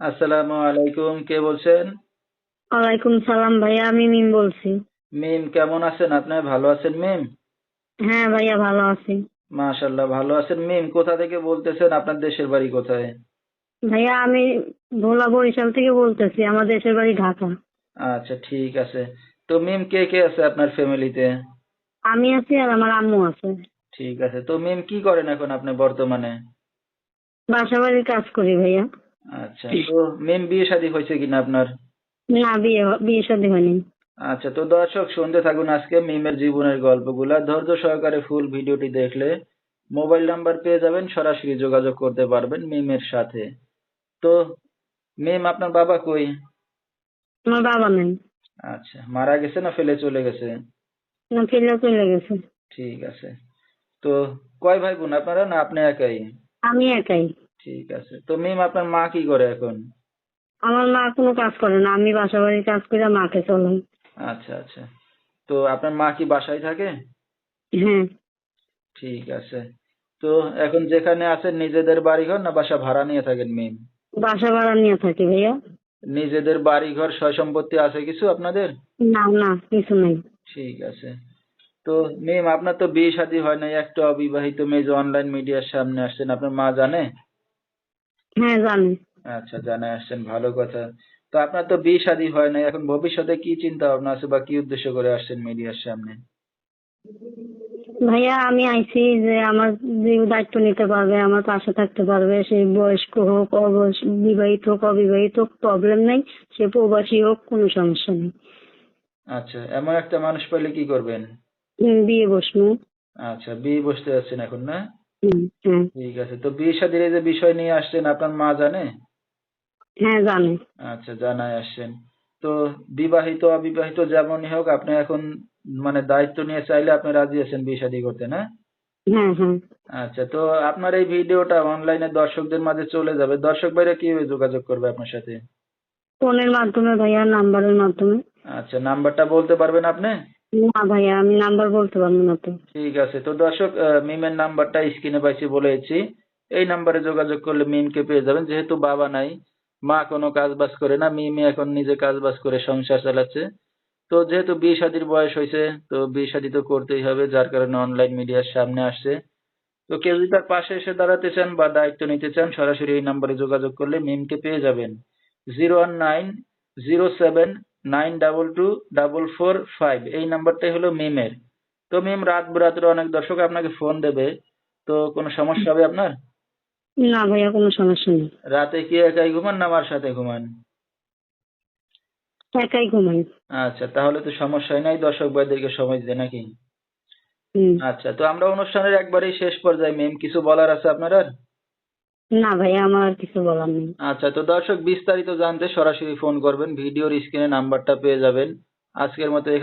আসসালামু আলাইকুম কে বলছেন? ওয়ালাইকুম সালাম ভাইয়া আমি মিম বলছি। মিম কেমন আছেন? আপনি ভালো আছেন মিম? হ্যাঁ ভাইয়া ভালো আছি। মাশাল্লাহ ভালো আছেন মিম? কোথা থেকে বলতেছেন? আপনার দেশের বাড়ি কোথায়? ভাইয়া আমি ভোলা বরিশাল থেকে বলতেছি আমার দেশের বাড়ি ঢাকা। আচ্ছা ঠিক আছে। তো মিম কে কে আছে আপনার ফ্যামিলিতে? আমি আছি আর আমার আম্মু আছে। ঠিক আছে। তো মিম কি করেন এখন আপনি বর্তমানে? বাসা বাড়ির কাজ করি ভাইয়া। আচ্ছা তো মিম বিয়ে শাদী হয়েছে কিনা আপনার? না বিয়ে বিয়ে শাদী হয়নি। আচ্ছা তো দর্শক শুনতে থাকুন আজকে মিমের জীবনের গল্পগুলা। ধৈর্য সহকারে ফুল ভিডিওটি দেখলে মোবাইল নাম্বার পেয়ে যাবেন সরাসরি যোগাযোগ করতে পারবেন মিমের সাথে। তো মিম আপনার বাবা কই? আমার বাবা নেই। আচ্ছা মারা গেছে না ফেলে চলে গেছে? না ফেলে চলে গেছে। ঠিক আছে। তো কয় ভাই বোন আপনারা না আপনি একাই? আমি একাই। ঠিক আছে। তো মিম আপনার মা কি করে এখন? আমার মা কোনো কাজ করে না আমি বাসা বাড়ির কাজ করে মাকে চলাই আচ্ছা আচ্ছা। তো আপনার মা কি বাসায় থাকে? হ্যাঁ। ঠিক আছে। তো এখন যেখানে আছেন নিজেদের বাড়িঘর না বাসা ভাড়া নিয়ে থাকেন মিম বাসা ভাড়া নিয়ে থাকি ভাইয়া। নিজেদের বাড়িঘর সয় সম্পত্তি আছে কিছু আপনাদের? না না কিছু নেই। ঠিক আছে। তো মিম আপনার তো বিয়ে শাদী হয় নাই একটা অবিবাহিত মেয়ে যে অনলাইন মিডিয়ার সামনে আসছেন আপনার মা জানে? হ্যাঁ জানি। আচ্ছা জানে আসছেন ভালো কথা। তো আপনার তো বিয়ে শাদী হয় নাই এখন ভবিষ্যতে কি চিন্তা ভাবনা আছে বা কি উদ্দেশ্য করে আসছেন মিডিয়ার সামনে? ভাইয়া আমি আইছি যে আমার যে দায়িত্ব নিতে পারবে আমার পাশে থাকতে পারবে সে বয়স্ক হোক অবয়স বিবাহিত হোক অবিবাহিত হোক প্রবলেম নেই সে প্রবাসী হোক কোনো সমস্যা নেই। আচ্ছা এমন একটা মানুষ পেলে কি করবেন? বিয়ে বসবো। আচ্ছা বিয়ে বসতে যাচ্ছেন এখন না? ঠিক আছে। তো বিয়ে শাদীর এই যে বিষয় নিয়ে আসছেন আপনার মা জানে? হ্যাঁ জানে। আচ্ছা জানাই আসছেন। তো বিবাহিত অবিবাহিত যেমনই হোক আপনি এখন মানে দায়িত্ব নিয়ে চাইলে আপনি রাজি আছেন বিয়ে শাদী করতে না? হ্যাঁ হ্যাঁ। আচ্ছা তো আপনার এই ভিডিওটা অনলাইনে দর্শকদের মাঝে চলে যাবে। দর্শক ভাইরা কীভাবে যোগাযোগ করবে আপনার সাথে? ফোনের মাধ্যমে ভাইয়া নাম্বারের মাধ্যমে। আচ্ছা নাম্বারটা বলতে পারবেন আপনি? না ভাইয়া, আমি নাম্বার বলতে পারব না তো। ঠিক আছে, তো দর্শক মিমের নাম্বারটা স্ক্রিনে পাইছি বলেছি এই নাম্বারে যোগাযোগ করলে মিমকে পেয়ে যাবেন, যেহেতু বাবা নাই, মা কোনো কাজ বাজ করে না, মিমি এখন নিজে কাজ বাজ করে সংসার চালাচ্ছে। তো যেহেতু বিয়ে শাদির বয়স হয়েছে, তো বিয়ে শাদি তো করতেই হবে, যার কারণে অনলাইন মিডিয়ার সামনে আসছে। তো কেউ যদি তার পাশে এসে দাঁড়াতে চান বা দায়িত্ব নিতে চান, সরাসরি এই নাম্বারে যোগাযোগ করলে মিমকে পেয়ে যাবেন। Zero one nine zero seven nine double two double four five. এই নাম্বারটাই হলো মিমের। তো মিম রাত বেরাত্রে অনেক দর্শক আপনাকে ফোন দেবে। তো কোনো সমস্যা হবে আপনার? না ভাইয়া কোনো সমস্যা নেই। রাতে কি একাই ঘুমান না আমার সাথে ঘুমান? একাই ঘুমাই। আচ্ছা তাহলে তো সমস্যাই নাই দর্শক ভাইদেরকে সময় দিতে নাকি? আচ্ছা তো আমরা অনুষ্ঠানের একবারেই শেষ পর্যায়ে মেম কিছু বলার আছে আপনার? আর না ভাইয়া আমার আর কিছু বলার নেই। আচ্ছা তো দর্শক, বিস্তারিত জানতে সরাসরি ফোন করবেন। ভিডিওর স্ক্রিনে নাম্বারটা পেয়ে যাবেন। আজকের মতো এখানে